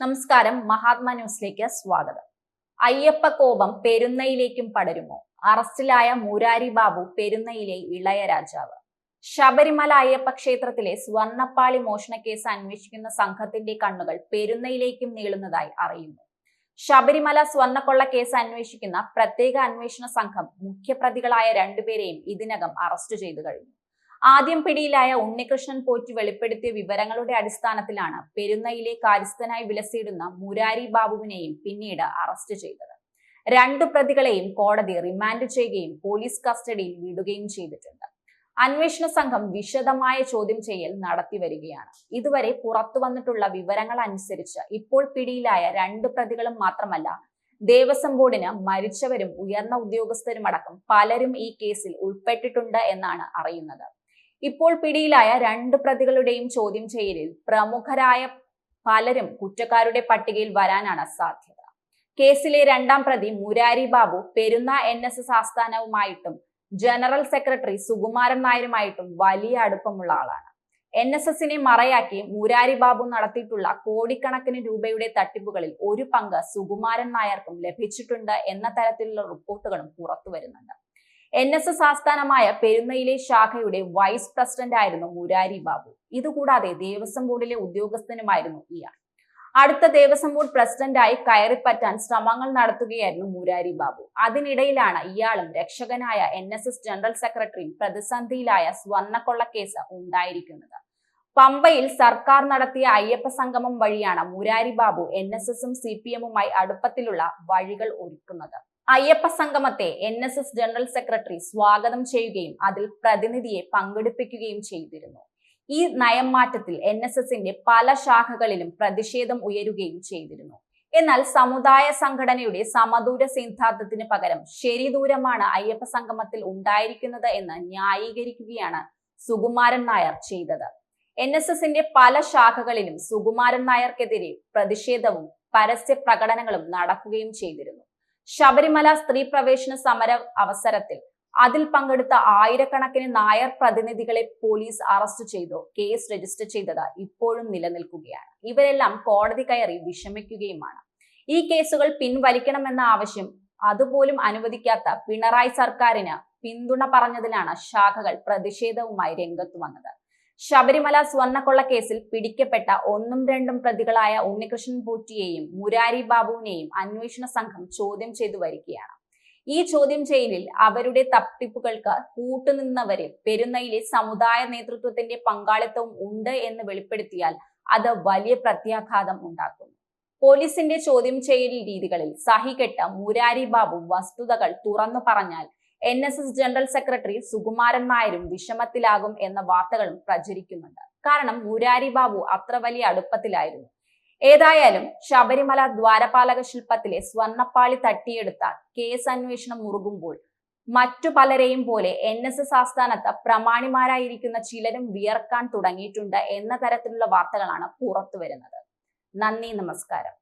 നമസ്കാരം. മഹാത്മാ ന്യൂസിലേക്ക് സ്വാഗതം. അയ്യപ്പ കോപം പെരുന്നയിലേക്കും പടരുമോ? അറസ്റ്റിലായ മൂരാരി ബാബു പെരുന്നയിലെ ഇളയ രാജാവ്. ശബരിമല അയ്യപ്പ ക്ഷേത്രത്തിലെ സ്വർണപ്പാളി കേസ് അന്വേഷിക്കുന്ന സംഘത്തിന്റെ കണ്ണുകൾ പെരുന്നയിലേക്കും നീളുന്നതായി അറിയുന്നു. ശബരിമല സ്വർണക്കൊള്ള കേസ് അന്വേഷിക്കുന്ന പ്രത്യേക അന്വേഷണ സംഘം മുഖ്യപ്രതികളായ രണ്ടുപേരെയും ഇതിനകം അറസ്റ്റ് ചെയ്തു കഴിഞ്ഞു. ആദ്യം പിടിയിലായ ഉണ്ണികൃഷ്ണൻ പോറ്റി വെളിപ്പെടുത്തിയ വിവരങ്ങളുടെ അടിസ്ഥാനത്തിലാണ് പെരുന്നയിലെ കാര്യസ്ഥനായി വിലസിയിടുന്ന മുരാരി ബാബുവിനെയും പിന്നീട് അറസ്റ്റ് ചെയ്തത്. രണ്ടു പ്രതികളെയും കോടതി റിമാൻഡ് ചെയ്യുകയും പോലീസ് കസ്റ്റഡിയിൽ വിടുകയും ചെയ്തിട്ടുണ്ട്. അന്വേഷണ സംഘം വിശദമായ ചോദ്യം ചെയ്യൽ നടത്തി വരികയാണ്. ഇതുവരെ പുറത്തു വന്നിട്ടുള്ള വിവരങ്ങൾ അനുസരിച്ച് ഇപ്പോൾ പിടിയിലായ രണ്ട് പ്രതികളും മാത്രമല്ല ദേവസ്വം ബോർഡിന് മരിച്ചവരും ഉയർന്ന ഉദ്യോഗസ്ഥരുമടക്കം പലരും ഈ കേസിൽ ഉൾപ്പെട്ടിട്ടുണ്ട് എന്നാണ് അറിയുന്നത്. ഇപ്പോൾ പിടിയിലായ രണ്ട് പ്രതികളുടെയും ചോദ്യം ചെയ്യലിൽ പ്രമുഖരായ പലരും കുറ്റക്കാരുടെ പട്ടികയിൽ വരാനാണ് സാധ്യത കേസിലെ രണ്ടാം പ്രതി Murari Babu Perunna N S S ആസ്ഥാനവുമായിട്ടും general secretary Sukumaran നായരുമായിട്ടും വലിയ അടുപ്പമുള്ള ആളാണ്. എൻ എസ് എസിനെ മറയാക്കി മുരാരി ബാബു നടത്തിയിട്ടുള്ള കോടിക്കണക്കിന് രൂപയുടെ തട്ടിപ്പുകളിൽ ഒരു പങ്ക് സുകുമാരൻ നായർക്കും ലഭിച്ചിട്ടുണ്ട് എന്ന തരത്തിലുള്ള റിപ്പോർട്ടുകളും പുറത്തു വരുന്നുണ്ട് എൻ എസ് എസ് ആസ്ഥാനമായ പെരുന്നയിലെ ശാഖയുടെ വൈസ് പ്രസിഡന്റ് ആയിരുന്നു മുരാരി ബാബു. ഇതുകൂടാതെ ദേവസ്വം ബോർഡിലെ ഉദ്യോഗസ്ഥനുമായിരുന്നു ഇയാൾ. അടുത്ത ദേവസ്വം ബോർഡ് പ്രസിഡന്റായി കയറിപ്പറ്റാൻ ശ്രമങ്ങൾ നടത്തുകയായിരുന്നു മുരാരി ബാബു. അതിനിടയിലാണ് ഇയാളും രക്ഷകനായ എൻ എസ് എസ് ജനറൽ സെക്രട്ടറിയും പ്രതിസന്ധിയിലായ സ്വർണക്കൊള്ളക്കേസ് ഉണ്ടായിരിക്കുന്നത്. പമ്പയിൽ സർക്കാർ നടത്തിയ അയ്യപ്പ സംഗമം വഴിയാണ് മുരാരി ബാബു എൻ എസ് എസും സി പി എമ്മുമായി അടുപ്പത്തിലുള്ള വഴികൾ ഒരുക്കുന്നത്. Ayyappa സംഗമത്തെ N S S general secretary സ്വാഗതം ചെയ്യുകയും അതിൽ പ്രതിനിധിയെ പങ്കെടുപ്പിക്കുകയും ചെയ്തിരുന്നു. ഈ നയം മാറ്റത്തിൽ എൻ എസ് എസിന്റെ പല ശാഖകളിലും പ്രതിഷേധം ഉയരുകയും ചെയ്തിരുന്നു. എന്നാൽ സമുദായ സംഘടനയുടെ സമദൂര സിദ്ധാന്തത്തിന് പകരം ശരിദൂരമാണ് അയ്യപ്പ സംഗമത്തിൽ ഉണ്ടായിരിക്കുന്നത് എന്ന് ന്യായീകരിക്കുകയാണ് സുകുമാരൻ നായർ ചെയ്തത്. എൻ എസ് എസിന്റെ പല ശാഖകളിലും സുകുമാരൻ നായർക്കെതിരെ പ്രതിഷേധവും പരസ്യ പ്രകടനങ്ങളും നടക്കുകയും ചെയ്തിരുന്നു. ശബരിമല സ്ത്രീ പ്രവേശന സമര അവസരത്തിൽ അതിൽ പങ്കെടുത്ത ആയിരക്കണക്കിന് നായർ പ്രതിനിധികളെ പോലീസ് അറസ്റ്റ് ചെയ്തു കേസ് രജിസ്റ്റർ ചെയ്തത് ഇപ്പോഴും നിലനിൽക്കുകയാണ്. ഇവരെല്ലാം കോടതി കയറി വിഷമിക്കുകയുമാണ്. ഈ കേസുകൾ പിൻവലിക്കണമെന്ന ആവശ്യം അതുപോലും അനുവദിക്കാത്ത പിണറായി സർക്കാരിന് പിന്തുണ പറഞ്ഞതിലാണ് ശാഖകൾ പ്രതിഷേധവുമായി രംഗത്തു വന്നത്. ശബരിമല സ്വർണക്കൊള്ള കേസിൽ പിടിക്കപ്പെട്ട ഒന്നും രണ്ടും പ്രതികളായ ഉണ്ണികൃഷ്ണൻ പൂറ്റിയെയും മുരാരി ബാബുവിനെയും അന്വേഷണ സംഘം ചോദ്യം ചെയ്തു വരികയാണ്. ഈ ചോദ്യം ചെയ്യലിൽ അവരുടെ തട്ടിപ്പുകൾക്ക് കൂട്ടുനിന്നവരെ പെരുന്നയിലെ സമുദായ നേതൃത്വത്തിന്റെ പങ്കാളിത്തവും ഉണ്ട് എന്ന് വെളിപ്പെടുത്തിയാൽ അത് വലിയ പ്രത്യാഘാതം ഉണ്ടാക്കും പോലീസിന്റെ ചോദ്യം ചെയ്യൽ രീതികളിൽ സഹികെട്ട മുരാരി ബാബു വസ്തുതകൾ തുറന്നു പറഞ്ഞാൽ N S S general secretary Sukumaran നായരും വിഷമത്തിലാകും എന്ന വാർത്തകളും പ്രചരിക്കുന്നുണ്ട്. കാരണം മുരാരി ബാബു അത്ര വലിയ അടുപ്പത്തിലായിരുന്നു. ഏതായാലും ശബരിമല ദ്വാരപാലക ശില്പത്തിലെ സ്വർണപ്പാളി തട്ടിയെടുത്ത കേസ് അന്വേഷണം മുറുകുമ്പോൾ മറ്റു പലരെയും പോലെ എൻ എസ് എസ് ആസ്ഥാനത്ത് പ്രമാണിമാരായിരിക്കുന്ന ചിലരും വിയർക്കാൻ തുടങ്ങിയിട്ടുണ്ട് എന്ന തരത്തിലുള്ള വാർത്തകളാണ് പുറത്തു വരുന്നത് നന്ദി നമസ്കാരം.